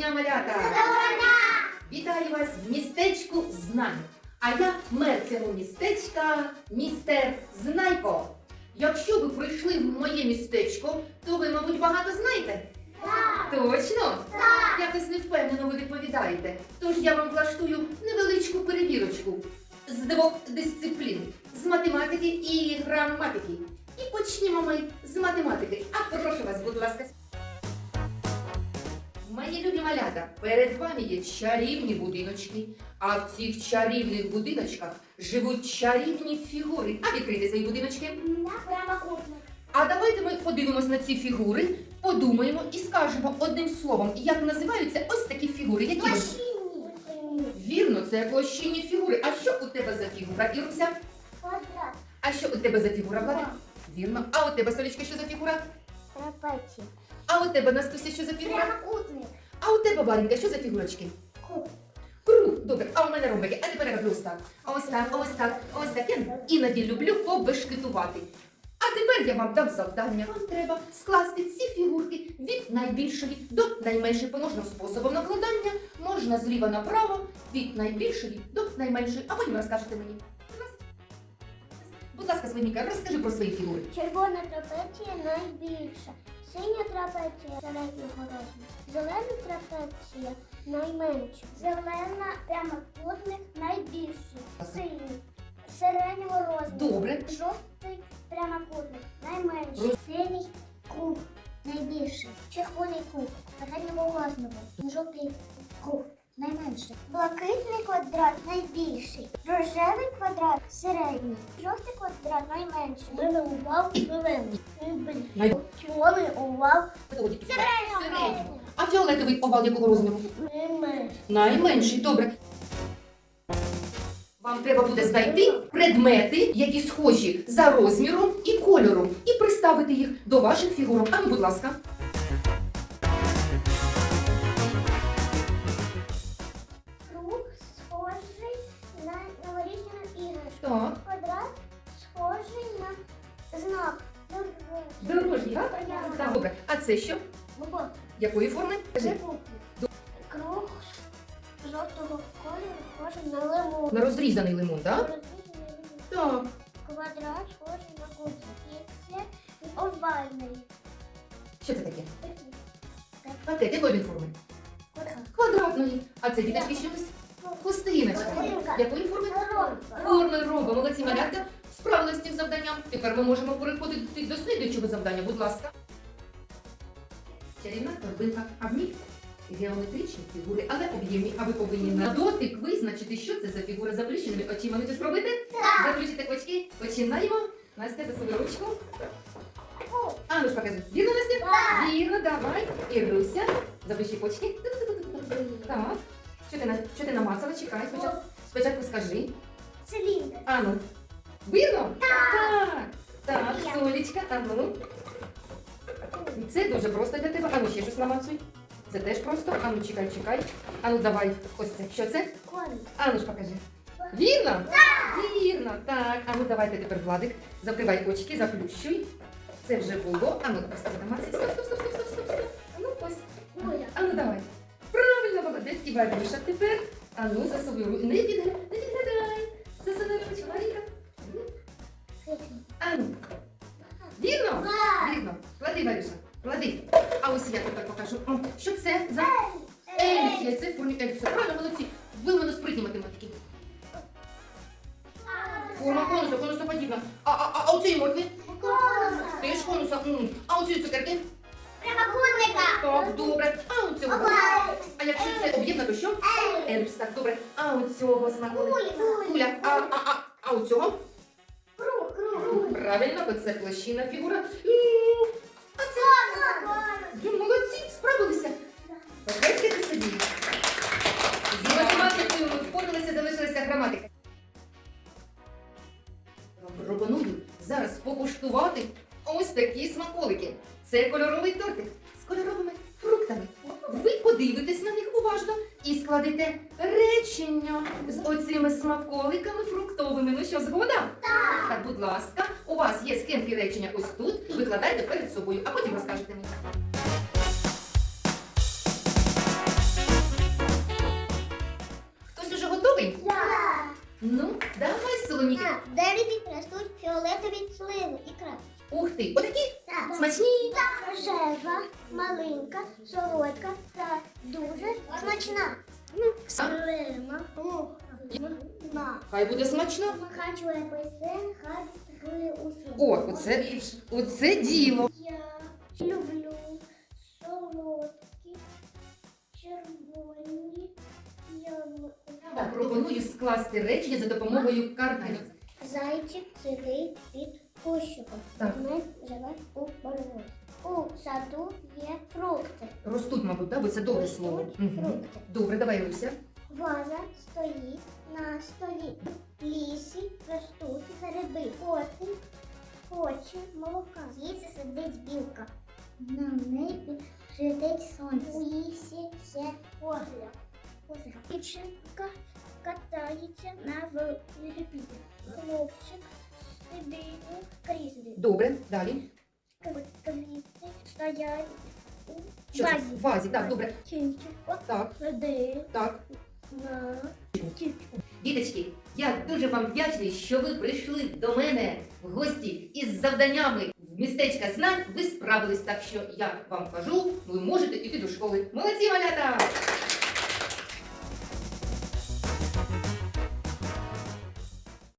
дня, малята! Вітаю вас в містечку Знань. А я мер цього містечка, містер Знайко. Якщо ви прийшли в моє містечко, то ви, мабуть, багато знаєте? Точно? Якось невпевнено ви відповідаєте. Тож я вам влаштую невеличку перевірочку з двох дисциплін з математики і граматики. І почнімо ми з математики. А прошу вас, будь ласка. Мої любі малята, перед вами є чарівні будиночки, а в цих чарівних будиночках живуть чарівні фігури. А відкрийте свої будиночки. А давайте ми подивимось на ці фігури, подумаємо і скажемо одним словом, як називаються ось такі фігури. Які? Вірно, це площинні фігури. А що у тебе за фігура, Іруся? Квадрат. А що у тебе за фігура, Влада? Вірно. А у тебе, Солічка, що за фігура? Трапеція. А у тебе, Настуся, що за фігура? А тебе, Варенька, що за фігурочки? Круг, добре, а у мене ромбики. А тепер ось так. Ось так, ось так, ось так. Я іноді люблю побешкетувати. А тепер я вам дам завдання. Вам треба скласти ці фігурки від найбільшої до найменшої поножним способом накладання. Можна зліва направо, від найбільшої до найменшої, а потім розкажете мені. Будь ласка. Будь ласка, Свиніка, розкажи про свої фігури. Червона трапеція найбільша. Синя трапеція середнього розміру. Зелена трапеція найменша. Зелена прямокутник найбільший. Синій середнього розміру. Добре. Жовтий прямокутник найменший. Роз- Синій куб найбільший. Червоний куб середнього розміру. Жовтий куб найменший. Блакитний квадрат найбільший. Рожевий квадрат середній. Жовтий квадрат найменший. Зелений овал зелений. Най- Червоний овал Середнього. А фіолетовий овал якого розміру? найменший. Найменший, добре. Вам треба буде знайти предмети, які схожі за розміром і кольором, і приставити їх до ваших фігурок. А ну, будь ласка. Так. Квадрат схожий на знак. Дорожній, так? Так, добре. А це що? Бубо. Якої форми? Кажи. Круг жовтого кольору схожий на лимон. На розрізаний лимон, так? Так. Квадрат схожий на. І це овальний. Що це таке? Такий. Пакет, якої він форми? Квадрат. Квадратної. А це діточки що ось? Хустиночка. Хустинка. Якої форми? Ромба. Форми роба. Молодці малятка. Справились з цим завданням. Тепер ми можемо переходити до слідуючого завдання. Будь ласка. Чарівна торбинка. А в ній геометричні фігури, але об'ємні. А ви повинні на дотик визначити, що це за фігура заплющеними очима. Ви це спробуєте? Заплющите очки. Починаємо. Настя за свою ручку. А ну ж покажи. Вірно, Настя? Вірно, давай. І Руся. Заплющи очки. Так. Що ти, на- що ти намацала? Чекай. Спочатку, спочатку скажи. Циліндр. Ану. Видно? Так. Так, Солічка, ану. Це дуже просто для тебе. Ану, ще щось намацуй. Це теж просто. Ану, чекай, чекай. Ану, давай. Ось це. Що це? Коник. Ану ж покажи. Вірно? Вірно. Так. Ану, давайте тепер Владик. Закривай очки, заплющуй. Це вже було. Ану, ось це намацай. Стоп, стоп, стоп, стоп, стоп, стоп, стоп. Ану, ось. Ану, давай. Правильно, молодець. І Варюша тепер. Ану, за свою ру- Не підглядай, Клади, Варюша. Клади. А ось я тепер покажу. О, Що це за еліпс? Яйце в формі еліпса. Правильно, молодці. Ви у мене спритні математики. Форма конуса, конуса подібна. А, а, а, а оцеї моркви? Теж конуса. М. А оці цукерки? Прямокутника. Так, добре. А у цього? А якщо це об'єднано, то що? Еліпс, так, добре. А у цього смаколик? Куля. А, а, а, а у цього? Круг, круг. Правильно, бо це площина фігура. М, Це кольоровий тортик з кольоровими фруктами. Ви подивитесь на них уважно і складете речення з оцими смаколиками фруктовими. Ну що, згода? Так. Так, будь ласка, у вас є схемки речення ось тут. Викладайте перед собою, а потім розкажете мені. Хтось уже готовий? Так. Ну, давай, Соломіка. На дереві ростуть фіолетові сливи і крапки. Ух ти, отакі? Так. Смачні? Рожева, маленька, солодка та дуже смачна. Рима, на. Хай буде смачно. Хочу апельсин, хай струє усі. О, оце, оце діло. Я люблю солодкі, червоні яблука. Я пропоную скласти речення за допомогою картинок. Зайчик сидить під кущиком. Так. Ми живе у борові. У саду є фрукти. Ростуть, мабуть, да? бо це довге слово. Мгм. фрукти. Добре, давай, Руся. Ваза стоїть на столі. В лісі ростуть гриби. Котик хоче молока. В лісі сидить білка. На небі світить сонце. У лісі є озеро. Озеро. Дівчинка катається на велосипеді. Хлопчик сидить у кріслі. Добре, далі. Квіти стоять у Що це? вазі. В вазі, так, добре. Кінчик Так, води, так. на. Діточки, я дуже вам вдячний, що ви прийшли до мене в гості із завданнями в містечка знань. Ви справились, так що я вам кажу, ви можете іти до школи. Молодці, малята!